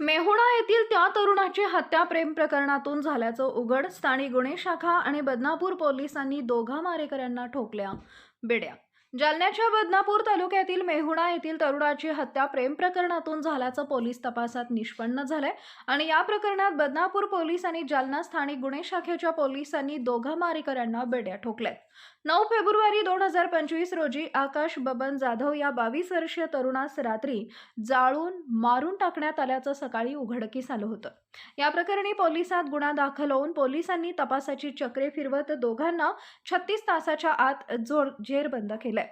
मेहुणा येथील त्या तरुणाची हत्या प्रेम प्रकरणातून झाल्याचं उघड स्थानिक गुन्हे शाखा आणि बदनापूर पोलिसांनी दोघा मारेकऱ्यांना ठोकल्या. बेड्या. जालन्याच्या बदनापूर तालुक्यातील मेहुणा येथील तरुणाची हत्या प्रेम प्रकरणातून झाल्याचं पोलीस तपासात निष्पन्न झालंय आणि या प्रकरणात बदनापूर पोलीस आणि जालना स्थानिक गुन्हे शाखेच्या पोलिसांनी दोघा मारेकऱ्यांना बेड्या ठोकल्यात. नऊ फेब्रुवारी दोन हजार पंचवीस रोजी आकाश बबन जाधव या बावीस वर्षीय तरुणास रात्री जाळून मारून टाकण्यात आल्याचं सकाळी उघडकीस आलं होतं. या प्रकरणी पोलिसात गुन्हा दाखल होऊन पोलिसांनी तपासाची चक्रे फिरवत दोघांना छत्तीस तासाच्या आत जोर जेरबंद केलंय.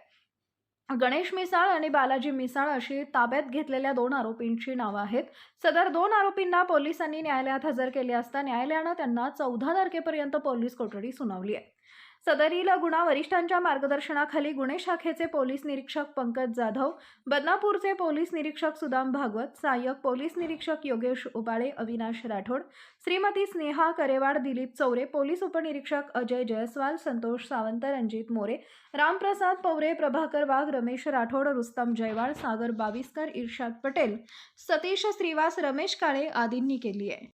गणेश मिसाळ आणि बालाजी मिसाळ अशी ताब्यात घेतलेल्या दोन आरोपींची नावं आहेत. सदर दोन आरोपींना पोलिसांनी न्यायालयात हजर केले असता न्यायालयानं त्यांना चौदा तारखेपर्यंत पोलीस कोठडी सुनावली आहे. सदरील गुन्हा वरिष्ठांच्या मार्गदर्शनाखाली गुन्हे शाखेचे पोलीस निरीक्षक पंकज जाधव बदनापूरचे पोलीस निरीक्षक सुदाम भागवत सहाय्यक पोलीस निरीक्षक योगेश उबाळे अविनाश राठोड श्रीमती स्नेहा करेवाड दिलीप चौरे पोलीस उपनिरीक्षक अजय जयस्वाल संतोष सावंत रणजित मोरे रामप्रसाद पवरे प्रभाकर वाघ रमेश राठोड रुस्तम जयवाळ सागर बाविस्कर इर्शाद पटेल सतीश श्रीवास रमेश काळे आदींनी केली आहे.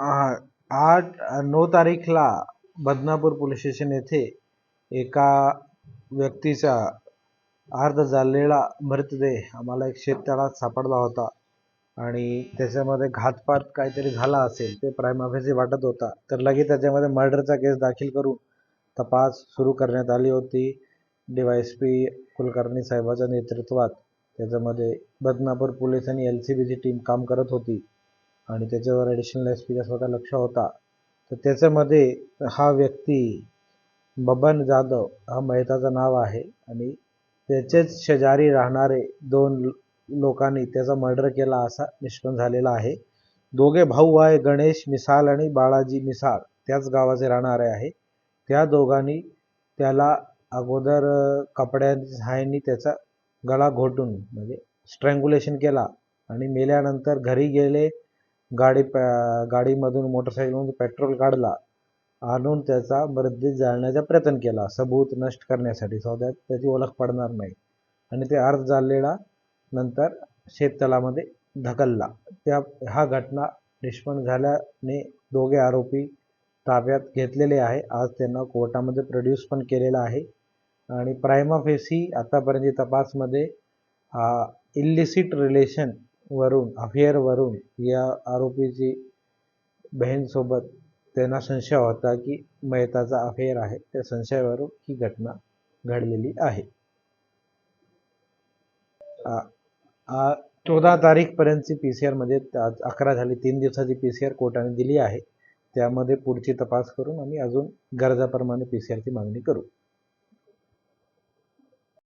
आठ नऊ तारीखला बदनापूर पोलीस स्टेशन येथे एका व्यक्तीचा अर्ध जाळलेला मृतदेह आम्हाला एक शेततळात सापडला होता आणि त्याच्यामध्ये घातपात काहीतरी झाला असेल ते प्रायमाफेसी वाटत होता. तर लगेच त्याच्यामध्ये मर्डरचा केस दाखल करून तपास सुरू करण्यात आली होती. D Y S P Kulkarni साहेबाच्या नेतृत्वात त्याच्यामध्ये बदनापूर पोलीस आणि एल सी बीची टीम काम करत होती. आणि त्याच्यावर ॲडिशनल एस पीचा स्वतः लक्ष होता. तर त्याच्यामध्ये हा व्यक्ती बबन जाधव हा मेहताचं नाव आहे आणि त्याचेच शेजारी राहणारे दोन लोकांनी त्याचा मर्डर केला असा निष्पन्न झालेला आहे. दोघे भाऊ आहे गणेश मिसाळ आणि बाळाजी मिसाळ त्याच गावाचे राहणारे आहे. त्या दोघांनी त्याला अगोदर कपड्यांच्या सहाय्याने त्याचा गळा घोटून म्हणजे स्ट्रँग्युलेशन केला आणि मेल्यानंतर घरी गेले. गाडी प गाडीमधून मोटरसायकलमधून पेट्रोल काढला आणून त्याचा मृत्यू जाळण्याचा प्रयत्न केला. सबूत नष्ट करण्यासाठी सो त्याची ओळख पडणार नाही. आणि ते अर्ध जाळलेला नंतर शेततळामध्ये ढकलला. त्या हा घटना निष्पन्न झाल्याने दोघे आरोपी ताब्यात घेतलेले आहे. आज त्यांना कोर्टामध्ये प्रोड्यूस पण केलेला आहे. आणि प्रायमा फेसी आतापर्यंत तपासमध्ये इल्लिसिट रिलेशन वरून अफेअरवरून या आरोपीची बहीणसोबत त्यांना संशय होता की मयताचा अफेअर आहे. त्या संशयावरून ही घटना घडलेली आहे. चौदा तारीखपर्यंतची पी सी आरमध्ये अकरा झाली. तीन दिवसाची पी सी आर कोर्टाने दिली आहे. त्यामध्ये पुढची तपास करून आम्ही अजून गरजाप्रमाणे पी सी आरची मागणी करू.